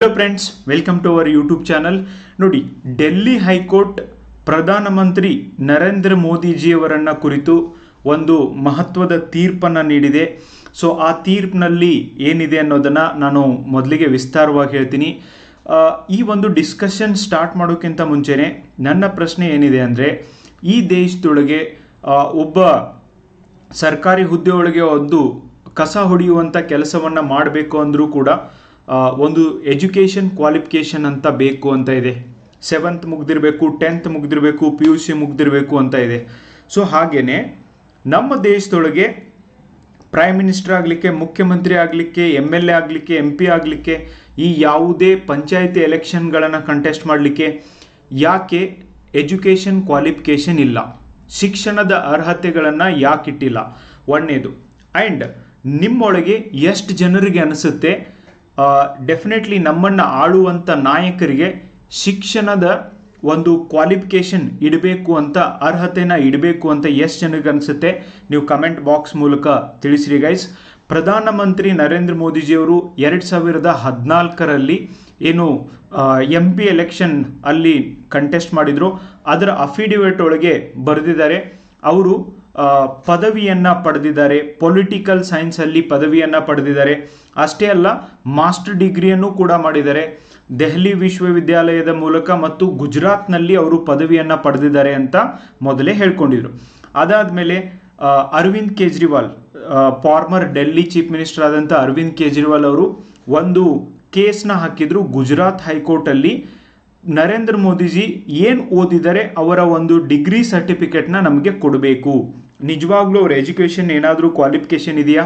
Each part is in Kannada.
Hello friends welcome to our YouTube channel ನೋಡಿ ಡೆಲ್ಲಿ ಹೈಕೋರ್ಟ್ ಪ್ರಧಾನಮಂತ್ರಿ ನರೇಂದ್ರ ಮೋದಿಜಿಯವರನ್ನ ಕುರಿತು ಒಂದು ಮಹತ್ವದ ತೀರ್ಪನ್ನು ನೀಡಿದೆ. ಸೊ ಆ ತೀರ್ಪಿನಲ್ಲಿ ಏನಿದೆ ಅನ್ನೋದನ್ನು ನಾನು ಮೊದಲಿಗೆ ವಿಸ್ತಾರವಾಗಿ ಹೇಳ್ತೀನಿ. ಈ ಒಂದು ಡಿಸ್ಕಷನ್ ಸ್ಟಾರ್ಟ್ ಮಾಡೋಕ್ಕಿಂತ ಮುಂಚೆನೆ ನನ್ನ ಪ್ರಶ್ನೆ ಏನಿದೆ ಅಂದರೆ, ಈ ದೇಶದೊಳಗೆ ಒಬ್ಬ ಸರ್ಕಾರಿ ಹುದ್ದೆಯೊಳಗೆ ಒಂದು ಕಸ ಹೊಡೆಯುವಂಥ ಕೆಲಸವನ್ನು ಮಾಡಬೇಕು ಅಂದರೂ ಕೂಡ ಒಂದು ಎಜುಕೇಷನ್ ಕ್ವಾಲಿಫಿಕೇಷನ್ ಅಂತ ಬೇಕು ಅಂತ ಇದೆ. ಸೆವೆಂತ್ ಮುಗ್ದಿರಬೇಕು ಟೆಂತ್ ಮುಗ್ದಿರಬೇಕು ಪಿ ಯು ಸಿ ಮುಗ್ದಿರಬೇಕು ಅಂತ ಇದೆ. ಸೊ ಹಾಗೇನೆ ನಮ್ಮ ದೇಶದೊಳಗೆ ಪ್ರೈಮ್ ಮಿನಿಸ್ಟರ್ ಆಗಲಿಕ್ಕೆ, ಮುಖ್ಯಮಂತ್ರಿ ಆಗಲಿಕ್ಕೆ ಎಂ ಎಲ್ ಎ ಆಗಲಿಕ್ಕೆ ಎಂ ಪಿ ಆಗಲಿಕ್ಕೆ ಈ ಯಾವುದೇ ಪಂಚಾಯಿತಿ ಎಲೆಕ್ಷನ್ಗಳನ್ನು ಕಂಟೆಸ್ಟ್ ಮಾಡಲಿಕ್ಕೆ ಯಾಕೆ ಎಜುಕೇಷನ್ ಕ್ವಾಲಿಫಿಕೇಷನ್ ಇಲ್ಲ? ಶಿಕ್ಷಣದ ಅರ್ಹತೆಗಳನ್ನು ಯಾಕೆ ಇಟ್ಟಿಲ್ಲ ಒಂದನೇದು ಆ್ಯಂಡ್ ನಿಮ್ಮೊಳಗೆ ಎಷ್ಟು ಜನರಿಗೆ ಅನಿಸುತ್ತೆ? ಡೆಫಿನೆಟ್ಲಿ ನಮ್ಮನ್ನು ಆಳುವಂಥ ನಾಯಕರಿಗೆ ಶಿಕ್ಷಣದ ಒಂದು ಕ್ವಾಲಿಫಿಕೇಷನ್ ಇಡಬೇಕು ಅಂತ, ಅರ್ಹತೆನ ಇಡಬೇಕು ಅಂತ ಎಷ್ಟು ಜನಕ್ಕೆ ಅನಿಸುತ್ತೆ ನೀವು ಕಮೆಂಟ್ ಬಾಕ್ಸ್ ಮೂಲಕ ತಿಳಿಸ್ರಿ ಗೈಸ್ ಪ್ರಧಾನಮಂತ್ರಿ ನರೇಂದ್ರ ಮೋದಿಜಿಯವರು ಎರಡು ಸಾವಿರದ ಹದಿನಾಲ್ಕರಲ್ಲಿ ಏನು ಎಂ ಪಿ ಎಲೆಕ್ಷನ್ ಅಲ್ಲಿ ಕಂಟೆಸ್ಟ್ ಮಾಡಿದ್ರು. ಅದರ ಅಫಿಡವಿಟ್ ಒಳಗೆ ಬರೆದಿದ್ದಾರೆ. ಅವರು ಪದವಿಯನ್ನು ಪಡೆದಿದ್ದಾರೆ. ಪೊಲಿಟಿಕಲ್ ಸೈನ್ಸಲ್ಲಿ ಪದವಿಯನ್ನು ಪಡೆದಿದ್ದಾರೆ. ಅಷ್ಟೇ ಅಲ್ಲ ಮಾಸ್ಟರ್ ಡಿಗ್ರಿಯನ್ನು ಕೂಡ ಮಾಡಿದ್ದಾರೆ. ದೆಹಲಿ ವಿಶ್ವವಿದ್ಯಾಲಯದ ಮೂಲಕ ಮತ್ತು ಗುಜರಾತ್ನಲ್ಲಿ ಅವರು ಪದವಿಯನ್ನು ಪಡೆದಿದ್ದಾರೆ ಅಂತ ಮೊದಲೇ ಹೇಳ್ಕೊಂಡಿದ್ರು. ಅದಾದ ಮೇಲೆ Arvind Kejriwal former Delhi chief minister ಆದಂಥ ಅರವಿಂದ್ ಕೇಜ್ರಿವಾಲ್ ಅವರು ಒಂದು ಕೇಸ್ನ ಹಾಕಿದ್ರು ಗುಜರಾತ್ ಹೈಕೋರ್ಟಲ್ಲಿ. ನರೇಂದ್ರ ಮೋದಿಜಿ ಏನು ಓದಿದರೆ ಅವರ ಒಂದು ಡಿಗ್ರಿ ಸರ್ಟಿಫಿಕೇಟ್ನ ನಮಗೆ ಕೊಡಬೇಕು. ನಿಜವಾಗ್ಲೂ ಅವ್ರ ಎಜುಕೇಷನ್ ಏನಾದರೂ ಕ್ವಾಲಿಫಿಕೇಷನ್ ಇದೆಯಾ?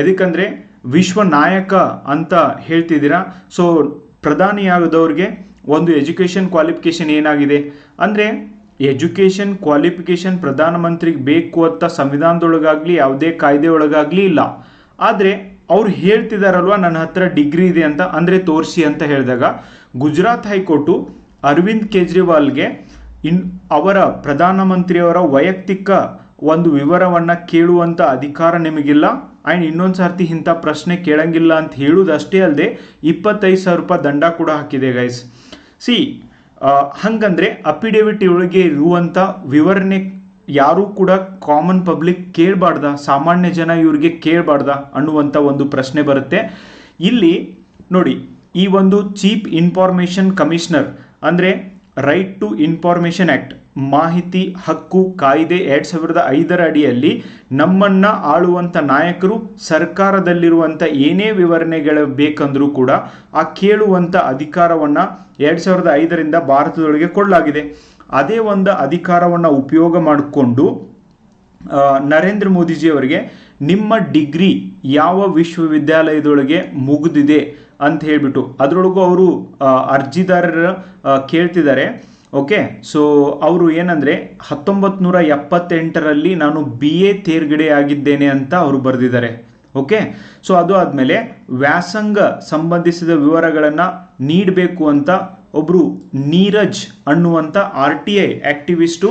ಎದಕ್ಕಂದರೆ ವಿಶ್ವ ನಾಯಕ ಅಂತ ಹೇಳ್ತಿದ್ದೀರಾ? ಸೊ ಪ್ರಧಾನಿಯಾಗದವ್ರಿಗೆ ಒಂದು ಎಜುಕೇಷನ್ ಕ್ವಾಲಿಫಿಕೇಷನ್ ಏನಾಗಿದೆ? ಅಂದರೆ ಎಜುಕೇಷನ್ ಕ್ವಾಲಿಫಿಕೇಷನ್ ಪ್ರಧಾನಮಂತ್ರಿಗೆ ಬೇಕು ಅಂತ ಸಂವಿಧಾನದೊಳಗಾಗಲಿ, ಯಾವುದೇ ಕಾಯ್ದೆ ಒಳಗಾಗ್ಲಿ ಇಲ್ಲ. ಆದರೆ ಅವ್ರು ಹೇಳ್ತಿದಾರಲ್ವಾ, ನನ್ನ ಹತ್ರ ಡಿಗ್ರಿ ಇದೆ ಅಂತ, ಅಂದರೆ ತೋರಿಸಿ ಅಂತ ಹೇಳಿದಾಗ, ಗುಜರಾತ್ ಹೈಕೋರ್ಟು ಅರವಿಂದ್ ಕೇಜ್ರಿವಾಲ್ಗೆ ಇನ್ ಅವರ ಪ್ರಧಾನಮಂತ್ರಿಯವರ ವೈಯಕ್ತಿಕ ಒಂದು ವಿವರವನ್ನು ಕೇಳುವಂಥ ಅಧಿಕಾರ ನಿಮಗಿಲ್ಲ. ಆ್ಯಂಡ್ ಇನ್ನೊಂದು ಸರ್ತಿ ಇಂಥ ಪ್ರಶ್ನೆ ಕೇಳಂಗಿಲ್ಲ ಅಂತ ಹೇಳುವುದಷ್ಟೇ ಅಲ್ಲದೆ ಇಪ್ಪತ್ತೈದು ಸಾವಿರ ರೂಪಾಯಿ ದಂಡ ಕೂಡ ಹಾಕಿದೆ ಗೈಸ್ ಸಿ ಹಂಗಂದ್ರೆ ಅಫಿಡೇವಿಟ್ ಒಳಗೆ ಇರುವಂಥ ವಿವರಣೆ ಯಾರೂ ಕೂಡ ಕಾಮನ್ ಪಬ್ಲಿಕ್ ಕೇಳಬಾರ್ದ, ಸಾಮಾನ್ಯ ಜನ ಇವ್ರಿಗೆ ಕೇಳಬಾರ್ದ ಅನ್ನುವಂಥ ಒಂದು ಪ್ರಶ್ನೆ ಬರುತ್ತೆ. ಇಲ್ಲಿ ನೋಡಿ, ಈ ಒಂದು ಚೀಪ್ ಇನ್ಫಾರ್ಮೇಷನ್ ಕಮಿಷನರ್ ಅಂದರೆ ರೈಟ್ ಟು ಇನ್ಫಾರ್ಮೇಷನ್ ಆ್ಯಕ್ಟ್ ಮಾಹಿತಿ, ಹಕ್ಕು, ಕಾಯ್ದೆ ಎರಡು ಸಾವಿರದ ಐದರ ಅಡಿಯಲ್ಲಿ ನಮ್ಮನ್ನು ಆಳುವಂಥ ನಾಯಕರು ಸರ್ಕಾರದಲ್ಲಿರುವಂಥ ಏನೇ ವಿವರಣೆಗಳು ಬೇಕಂದರೂ ಕೂಡ ಆ ಕೇಳುವಂಥ ಅಧಿಕಾರವನ್ನು ಎರಡು ಸಾವಿರದ ಐದರಿಂದ ಭಾರತದೊಳಗೆ ಕೊಡಲಾಗಿದೆ. ಅದೇ ಒಂದು ಅಧಿಕಾರವನ್ನು ಉಪಯೋಗ ಮಾಡಿಕೊಂಡು ನರೇಂದ್ರ ಮೋದಿಜಿಯವರಿಗೆ ನಿಮ್ಮ ಡಿಗ್ರಿ ಯಾವ ವಿಶ್ವವಿದ್ಯಾಲಯದೊಳಗೆ ಮುಗಿದಿದೆ ಅಂತ ಹೇಳಿಬಿಟ್ಟು, ಅದರೊಳಗೂ ಅವರು ಅರ್ಜಿದಾರರ ಕೇಳ್ತಿದ್ದಾರೆ. ಓಕೆ, ಸೊ, ಅವರು ಏನಂದರೆ ಹತ್ತೊಂಬತ್ತು ನೂರ ಎಪ್ಪತ್ತೆಂಟರಲ್ಲಿ ನಾನು ಬಿ ಎ ತೇರ್ಗಡೆ ಆಗಿದ್ದೇನೆ ಅಂತ ಅವರು ಬರೆದಿದ್ದಾರೆ. ಓಕೆ, ಸೊ ಅದು ಆದಮೇಲೆ ವ್ಯಾಸಂಗ ಸಂಬಂಧಿಸಿದ ವಿವರಗಳನ್ನು ನೀಡಬೇಕು ಅಂತ ಒಬ್ಬರು ನೀರಜ್ ಅನ್ನುವಂಥ ಆರ್ ಟಿ ಐ ಆಕ್ಟಿವಿಸ್ಟು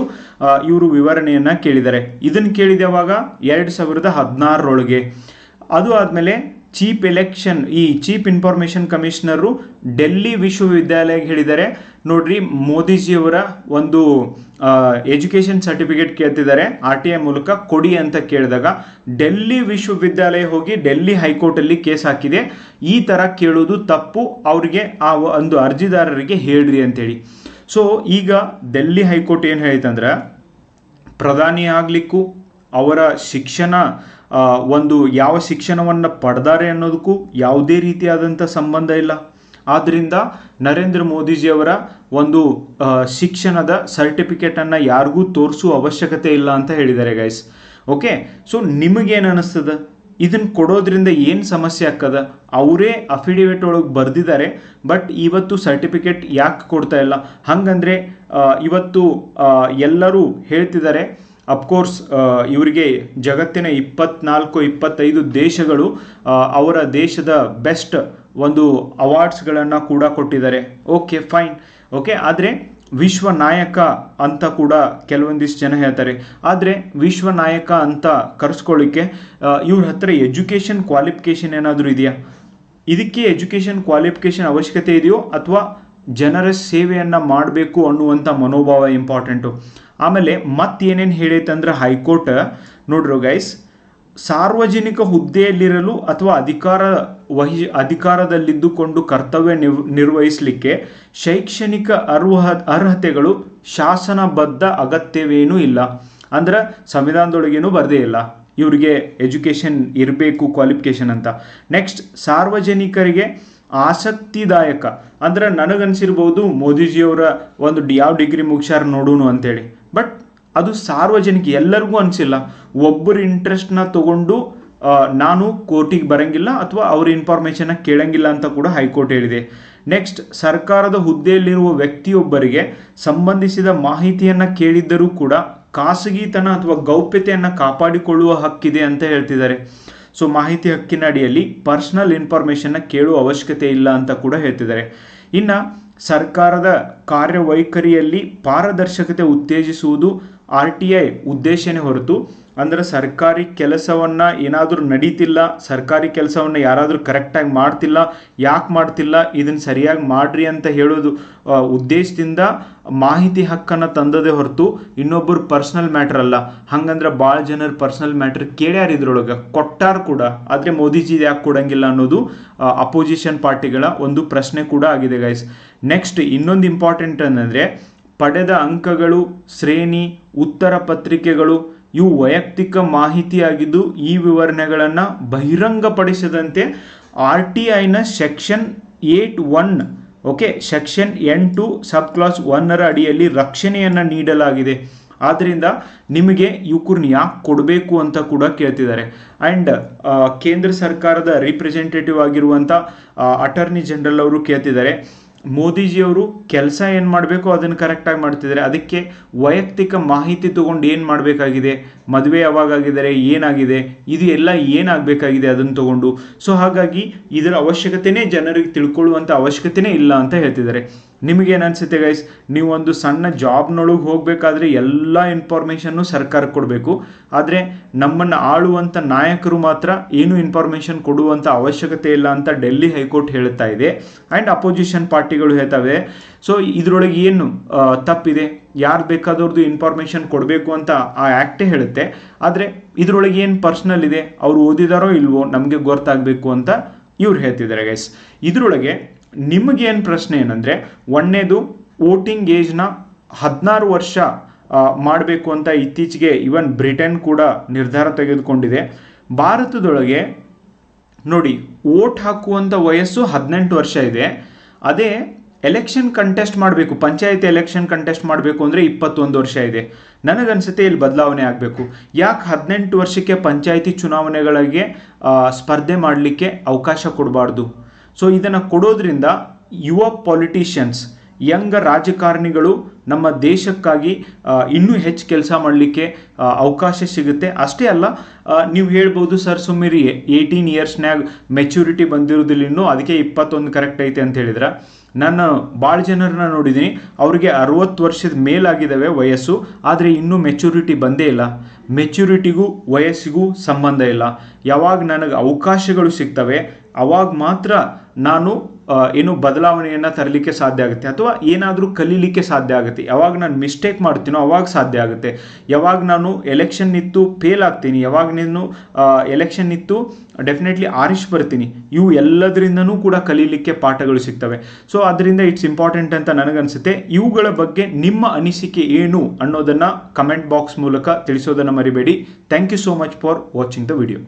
ಇವರು ವಿವರಣೆಯನ್ನು ಕೇಳಿದ್ದಾರೆ. ಇದನ್ನು ಕೇಳಿದವಾಗ ಎರಡು ಸಾವಿರದ ಹದಿನಾರರೊಳಗೆ. ಅದು ಆದಮೇಲೆ ಚೀಫ್ ಎಲೆಕ್ಷನ್, ಈ ಚೀಪ್ ಇನ್ಫಾರ್ಮೇಷನ್ ಕಮಿಷನರು ಡೆಲ್ಲಿ ವಿಶ್ವವಿದ್ಯಾಲಯಕ್ಕೆ ಹೇಳಿದ್ದಾರೆ. ನೋಡ್ರಿ, ಮೋದಿಜಿಯವರ ಒಂದು ಎಜುಕೇಷನ್ ಸರ್ಟಿಫಿಕೇಟ್ ಕೇಳ್ತಿದ್ದಾರೆ. ಆರ್ ಟಿ ಐ ಮೂಲಕ ಕೊಡಿ ಅಂತ ಕೇಳಿದಾಗ ಡೆಲ್ಲಿ ವಿಶ್ವವಿದ್ಯಾಲಯ ಹೋಗಿ ಡೆಲ್ಲಿ ಹೈಕೋರ್ಟಲ್ಲಿ ಕೇಸ್ ಹಾಕಿದೆ. ಈ ಥರ ಕೇಳೋದು ತಪ್ಪು. ಅವರಿಗೆ ಆ ಒಂದು ಅರ್ಜಿದಾರರಿಗೆ ಹೇಳ್ರಿ ಅಂತೇಳಿ. ಸೊ ಈಗ ಡೆಲ್ಲಿ ಹೈಕೋರ್ಟ್ ಏನು ಹೇಳಿತಂದ್ರೆ ಪ್ರಧಾನಿ ಆಗಲಿಕ್ಕೂ ಅವರ ಶಿಕ್ಷಣ ಒಂದು ಯಾವ ಶಿಕ್ಷಣವನ್ನು ಪಡೆದಾರೆ ಅನ್ನೋದಕ್ಕೂ ಯಾವುದೇ ರೀತಿಯಾದಂಥ ಸಂಬಂಧ ಇಲ್ಲ. ಆದ್ದರಿಂದ ನರೇಂದ್ರ ಮೋದಿಜಿಯವರ ಒಂದು ಶಿಕ್ಷಣದ ಸರ್ಟಿಫಿಕೇಟನ್ನು ಯಾರಿಗೂ ತೋರಿಸುವ ಅವಶ್ಯಕತೆ ಇಲ್ಲ ಅಂತ ಹೇಳಿದ್ದಾರೆ ಗೈಸ್ ಓಕೆ ಸೊ ನಿಮಗೇನು ಅನ್ನಿಸ್ತದೆ ಇದನ್ನು ಕೊಡೋದ್ರಿಂದ ಏನು ಸಮಸ್ಯೆ ಆಗ್ತದ? ಅವರೇ ಅಫಿಡೇವಿಟ್ ಒಳಗೆ ಬರೆದಿದ್ದಾರೆ ಬಟ್ ಇವತ್ತು ಸರ್ಟಿಫಿಕೇಟ್ ಯಾಕೆ ಕೊಡ್ತಾ ಇಲ್ಲ? ಹಾಗಂದ್ರೆ ಇವತ್ತು ಎಲ್ಲರೂ ಹೇಳ್ತಿದ್ದಾರೆ ಅಫ್ಕೋರ್ಸ್ ಇವರಿಗೆ ಜಗತ್ತಿನ ಇಪ್ಪತ್ನಾಲ್ಕು, ಇಪ್ಪತ್ತೈದು ದೇಶಗಳು ಅವರ ದೇಶದ ಬೆಸ್ಟ್ ಒಂದು ಅವಾರ್ಡ್ಸ್ಗಳನ್ನು ಕೂಡ ಕೊಟ್ಟಿದ್ದಾರೆ. ಓಕೆ ಫೈನ್ ಓಕೆ ಆದರೆ ವಿಶ್ವ ನಾಯಕ ಅಂತ ಕೂಡ ಕೆಲವೊಂದಿಷ್ಟು ಜನ ಹೇಳ್ತಾರೆ. ಆದರೆ ವಿಶ್ವ ನಾಯಕ ಅಂತ ಕರೆಸ್ಕೊಳ್ಳಿಕ್ಕೆ ಇವ್ರ ಹತ್ರ ಎಜುಕೇಷನ್ ಕ್ವಾಲಿಫಿಕೇಷನ್ ಏನಾದರೂ ಇದೆಯಾ? ಇದಕ್ಕೆ ಎಜುಕೇಷನ್ ಕ್ವಾಲಿಫಿಕೇಷನ್ ಅವಶ್ಯಕತೆ ಇದೆಯೋ ಅಥವಾ ಜನರ ಸೇವೆಯನ್ನು ಮಾಡಬೇಕು ಅನ್ನುವಂಥ ಮನೋಭಾವ ಇಂಪಾರ್ಟೆಂಟು ಆಮೇಲೆ ಮತ್ತೇನೇನು ಹೇಳೈತಂದ್ರೆ ಹೈಕೋರ್ಟ್, ನೋಡ್ರಿ ಗೈಸ್ ಸಾರ್ವಜನಿಕ ಹುದ್ದೆಯಲ್ಲಿರಲು ಅಥವಾ ಅಧಿಕಾರ ವಹಿ, ಅಧಿಕಾರದಲ್ಲಿದ್ದುಕೊಂಡು ಕರ್ತವ್ಯ ನಿವ್ ನಿರ್ವಹಿಸಲಿಕ್ಕೆ ಶೈಕ್ಷಣಿಕ ಅರ್ಹ, ಅರ್ಹತೆಗಳು ಶಾಸನಬದ್ಧ ಅಗತ್ಯವೇನೂ ಇಲ್ಲ. ಅಂದ್ರೆ ಸಂವಿಧಾನದೊಳಗೇನು ಬರದೇ ಇಲ್ಲ. ಇವರಿಗೆ ಎಜುಕೇಷನ್ ಇರಬೇಕು, ಕ್ವಾಲಿಫಿಕೇಷನ್ ಅಂತ. ನೆಕ್ಸ್ಟ್, ಸಾರ್ವಜನಿಕರಿಗೆ ಆಸಕ್ತಿದಾಯಕ. ಅಂದ್ರೆ ನನಗನ್ಸಿರ್ಬೋದು ಮೋದಿಜಿಯವರ ಒಂದು ಯಾವ ಡಿಗ್ರಿ ಮುಗಿಸ್ಯಾರ ನೋಡೋಣ ಅಂತೇಳಿ. ಬಟ್ ಅದು ಸಾರ್ವಜನಿಕ ಎಲ್ಲರಿಗೂ ಅನಿಸಿಲ್ಲ. ಒಬ್ಬರ ಇಂಟ್ರೆಸ್ಟ್ನ ತಗೊಂಡು ನಾನು ಕೋರ್ಟಿಗೆ ಬರಂಗಿಲ್ಲ ಅಥವಾ ಅವ್ರ ಇನ್ಫಾರ್ಮೇಷನ್ನ ಕೇಳಂಗಿಲ್ಲ ಅಂತ ಕೂಡ ಹೈಕೋರ್ಟ್ ಹೇಳಿದೆ. ನೆಕ್ಸ್ಟ್ ಸರ್ಕಾರದ ಹುದ್ದೆಯಲ್ಲಿರುವ ವ್ಯಕ್ತಿಯೊಬ್ಬರಿಗೆ ಸಂಬಂಧಿಸಿದ ಮಾಹಿತಿಯನ್ನು ಕೇಳಿದ್ದರೂ ಕೂಡ ಖಾಸಗಿತನ ಅಥವಾ ಗೌಪ್ಯತೆಯನ್ನು ಕಾಪಾಡಿಕೊಳ್ಳುವ ಹಕ್ಕಿದೆ ಅಂತ ಹೇಳ್ತಿದ್ದಾರೆ. ಸೊ ಮಾಹಿತಿ ಹಕ್ಕಿನ ಅಡಿಯಲ್ಲಿ ಪರ್ಸನಲ್ ಇನ್ಫಾರ್ಮೇಷನ್ನ ಕೇಳುವ ಅವಶ್ಯಕತೆ ಇಲ್ಲ ಅಂತ ಕೂಡ ಹೇಳ್ತಿದ್ದಾರೆ. ಇನ್ನು ಸರ್ಕಾರದ ಕಾರ್ಯವೈಖರಿಯಲ್ಲಿ ಪಾರದರ್ಶಕತೆ ಉತ್ತೇಜಿಸುವುದು ಆರ್ ಟಿ ಐ ಉದ್ದೇಶನೇ ಹೊರತು ಅಂದ್ರೆ ಸರ್ಕಾರಿ ಕೆಲಸವನ್ನು ಏನಾದರೂ ನಡೀತಿಲ್ಲ, ಸರ್ಕಾರಿ ಕೆಲಸವನ್ನು ಯಾರಾದರೂ ಕರೆಕ್ಟಾಗಿ ಮಾಡ್ತಿಲ್ಲ, ಯಾಕೆ ಮಾಡ್ತಿಲ್ಲ ಇದನ್ನು ಸರಿಯಾಗಿ ಮಾಡ್ರಿ ಅಂತ ಹೇಳೋದು ಉದ್ದೇಶದಿಂದ ಮಾಹಿತಿ ಹಕ್ಕನ್ನು ತಂದದೇ ಹೊರತು ಇನ್ನೊಬ್ಬರು ಪರ್ಸ್ನಲ್ ಮ್ಯಾಟ್ರ್ ಅಲ್ಲ. ಹಂಗಂದ್ರೆ ಭಾಳ ಜನರ ಪರ್ಸ್ನಲ್ ಮ್ಯಾಟ್ರ್ ಕೇಳ್ಯಾರ ಇದ್ರೊಳಗೆ. ಕೊಟ್ಟಾರ ಕೂಡ, ಆದರೆ ಮೋದಿಜಿ ಯಾಕೆ ಕೊಡಂಗಿಲ್ಲ ಅನ್ನೋದು ಅಪೋಸಿಷನ್ ಪಾರ್ಟಿಗಳ ಒಂದು ಪ್ರಶ್ನೆ ಕೂಡ ಆಗಿದೆ ಗೈಸ್ ನೆಕ್ಸ್ಟ್ ಇನ್ನೊಂದು ಇಂಪಾರ್ಟೆಂಟ್ ಏನಂದರೆ ಪಡೆದ ಅಂಕಗಳು, ಶ್ರೇಣಿ, ಉತ್ತರ ಪತ್ರಿಕೆಗಳು, ಇವು ವೈಯಕ್ತಿಕ ಮಾಹಿತಿಯಾಗಿದ್ದು ಈ ವಿವರಣೆಗಳನ್ನು ಬಹಿರಂಗಪಡಿಸದಂತೆ ಆರ್ ಟಿ ಐನ section eight one, okay, section ಎಂಟು ಸಬ್ ಕ್ಲಾಸ್ ಒನ್ನರ ಅಡಿಯಲ್ಲಿ ರಕ್ಷಣೆಯನ್ನು ನೀಡಲಾಗಿದೆ. ಆದ್ದರಿಂದ ನಿಮಗೆ ಇವ್ಕೂರ್ನ ಯಾಕೆ ಕೊಡಬೇಕು ಅಂತ ಕೂಡ ಕೇಳ್ತಿದ್ದಾರೆ. ಆ್ಯಂಡ್ ಕೇಂದ್ರ ಸರ್ಕಾರದ ರಿಪ್ರೆಸೆಂಟೇಟಿವ್ ಆಗಿರುವಂಥ ಅಟಾರ್ನಿ ಜನರಲ್ ಅವರು ಕೇಳ್ತಿದ್ದಾರೆ. ಮೋದಿಜಿಯವರು ಕೆಲಸ ಏನು ಮಾಡಬೇಕು ಅದನ್ನು ಕರೆಕ್ಟಾಗಿ ಮಾಡ್ತಿದ್ದಾರೆ. ಅದಕ್ಕೆ ವೈಯಕ್ತಿಕ ಮಾಹಿತಿ ತಗೊಂಡು ಏನು ಮಾಡಬೇಕಾಗಿದೆ? ಮದುವೆ ಯಾವಾಗ ಆಗಿದ್ದಾರೆ ಏನಾಗಿದೆ? ಇದು ಎಲ್ಲ ಏನಾಗಬೇಕಾಗಿದೆ ಅದನ್ನು ತಗೊಂಡು? ಸೊ ಹಾಗಾಗಿ ಇದರ ಅವಶ್ಯಕತೆನೇ ಜನರಿಗೆ ತಿಳ್ಕೊಳ್ಳುವಂಥ ಅವಶ್ಯಕತೆನೇ ಇಲ್ಲ ಅಂತ ಹೇಳ್ತಿದ್ದಾರೆ. ನಿಮಗೇನು ಅನಿಸುತ್ತೆ ಗೈಸ್ ನೀವೊಂದು ಸಣ್ಣ ಜಾಬ್ನೊಳಗೆ ಹೋಗಬೇಕಾದ್ರೆ ಎಲ್ಲ ಇನ್ಫಾರ್ಮೇಷನ್ನು ಸರ್ಕಾರ ಕೊಡಬೇಕು. ಆದರೆ ನಮ್ಮನ್ನು ಆಳುವಂಥ ನಾಯಕರು ಮಾತ್ರ ಏನು ಇನ್ಫಾರ್ಮೇಷನ್ ಕೊಡುವಂಥ ಅವಶ್ಯಕತೆ ಇಲ್ಲ ಅಂತ ಡೆಲ್ಲಿ ಹೈಕೋರ್ಟ್ ಹೇಳ್ತಾ ಇದೆ. ಆ್ಯಂಡ್ ಅಪೋಸಿಷನ್ ಪಾರ್ಟಿಗಳು ಹೇಳ್ತವೆ. ಸೊ ಇದರೊಳಗೆ ಏನು ತಪ್ಪಿದೆ? ಯಾರು ಬೇಕಾದವ್ರದ್ದು ಇನ್ಫಾರ್ಮೇಷನ್ ಕೊಡಬೇಕು ಅಂತ ಆ ಆ್ಯಕ್ಟೇ ಹೇಳುತ್ತೆ. ಆದರೆ ಇದರೊಳಗೆ ಏನು ಪರ್ಸ್ನಲ್ ಇದೆ? ಅವ್ರು ಓದಿದಾರೋ ಇಲ್ವೋ? ನಮಗೆ ಗೊತ್ತಾಗಬೇಕು ಅಂತ ಇವ್ರು ಹೇಳ್ತಿದ್ದಾರೆ ಗೈಸ್ ಇದರೊಳಗೆ ನಿಮಗೇನು ಪ್ರಶ್ನೆ ಏನಂದರೆ, ಒಂದನೇದು ವೋಟಿಂಗ್ ಏಜ್ನ ಹದಿನಾರು ವರ್ಷ ಮಾಡಬೇಕು ಅಂತ ಇತ್ತೀಚೆಗೆ ಇವನ್ ಬ್ರಿಟನ್ ಕೂಡ ನಿರ್ಧಾರ ತೆಗೆದುಕೊಂಡಿದೆ. ಭಾರತದೊಳಗೆ ನೋಡಿ, ವೋಟ್ ಹಾಕುವಂಥ ವಯಸ್ಸು ಹದಿನೆಂಟು ವರ್ಷ ಇದೆ. ಅದೇ ಎಲೆಕ್ಷನ್ ಕಂಟೆಸ್ಟ್ ಮಾಡಬೇಕು, ಪಂಚಾಯತಿ ಎಲೆಕ್ಷನ್ ಕಂಟೆಸ್ಟ್ ಮಾಡಬೇಕು ಅಂದರೆ ಇಪ್ಪತ್ತೊಂದು ವರ್ಷ ಇದೆ. ನನಗನ್ಸುತ್ತೆ ಇಲ್ಲಿ ಬದಲಾವಣೆ ಆಗಬೇಕು. ಯಾಕೆ ಹದಿನೆಂಟು ವರ್ಷಕ್ಕೆ ಪಂಚಾಯಿತಿ ಚುನಾವಣೆಗಳಿಗೆ ಸ್ಪರ್ಧೆ ಮಾಡಲಿಕ್ಕೆ ಅವಕಾಶ ಕೊಡಬಾರ್ದು? ಸೊ ಇದನ್ನು ಕೊಡೋದ್ರಿಂದ ಯುವ ಪಾಲಿಟಿಷಿಯನ್ಸ್ ಯಂಗ್ ರಾಜಕಾರಣಿಗಳು ನಮ್ಮ ದೇಶಕ್ಕಾಗಿ ಇನ್ನೂ ಹೆಚ್ಚು ಕೆಲಸ ಮಾಡಲಿಕ್ಕೆ ಅವಕಾಶ ಸಿಗುತ್ತೆ. ಅಷ್ಟೇ ಅಲ್ಲ ನೀವು ಹೇಳ್ಬೋದು ಸರ್ ಸುಮ್ಮಿರಿ ಏಯ್ಟೀನ್ ಇಯರ್ಸ್ನಾಗ ಮೆಚುರಿಟಿ ಬಂದಿರೋದಿಲ್ಲ ಇನ್ನೂ, ಅದಕ್ಕೆ ಇಪ್ಪತ್ತೊಂದು ಕರೆಕ್ಟ್ ಐತೆ ಅಂತ ಹೇಳಿದ್ರೆ. ನಾನು ಭಾಳ ಜನರನ್ನ ನೋಡಿದ್ದೀನಿ ಅವರಿಗೆ ಅರವತ್ತು ವರ್ಷದ ಮೇಲಾಗಿದ್ದಾವೆ ವಯಸ್ಸು, ಆದರೆ ಇನ್ನೂ ಮೆಚುರಿಟಿ ಬಂದೇ ಇಲ್ಲ. ಮೆಚುರಿಟಿಗೂ ವಯಸ್ಸಿಗೂ ಸಂಬಂಧ ಇಲ್ಲ. ಯಾವಾಗ ನನಗೆ ಅವಕಾಶಗಳು ಸಿಗ್ತವೆ, ಅವಾಗ ಮಾತ್ರ ನಾನು ಏನು ಬದಲಾವಣೆಯನ್ನು ತರಲಿಕ್ಕೆ ಸಾಧ್ಯ ಆಗುತ್ತೆ ಅಥವಾ ಏನಾದರೂ ಕಲೀಲಿಕ್ಕೆ ಸಾಧ್ಯ ಆಗುತ್ತೆ. ಯಾವಾಗ ನಾನು ಮಿಸ್ಟೇಕ್ ಮಾಡ್ತೀನೋ ಅವಾಗ ಸಾಧ್ಯ ಆಗುತ್ತೆ. ಯಾವಾಗ ನಾನು ಎಲೆಕ್ಷನ್ ಇತ್ತು ಫೇಲ್ ಆಗ್ತೀನಿ, ಯಾವಾಗ ನೀನು ಎಲೆಕ್ಷನ್ ಇತ್ತು ಡೆಫಿನೆಟ್ಲಿ ಆರಿಶ್ ಬರ್ತೀನಿ, ಇವು ಎಲ್ಲದರಿಂದನೂ ಕೂಡ ಕಲೀಲಿಕ್ಕೆ ಪಾಠಗಳು ಸಿಗ್ತವೆ. ಸೊ ಅದರಿಂದ ಇಟ್ಸ್ ಇಂಪಾರ್ಟೆಂಟ್ ಅಂತ ನನಗನ್ಸುತ್ತೆ. ಇವುಗಳ ಬಗ್ಗೆ ನಿಮ್ಮ ಅನಿಸಿಕೆ ಏನು ಅನ್ನೋದನ್ನು ಕಮೆಂಟ್ ಬಾಕ್ಸ್ ಮೂಲಕ ತಿಳಿಸೋದನ್ನು ಮರಿಬೇಡಿ. Thank you so much for watching the video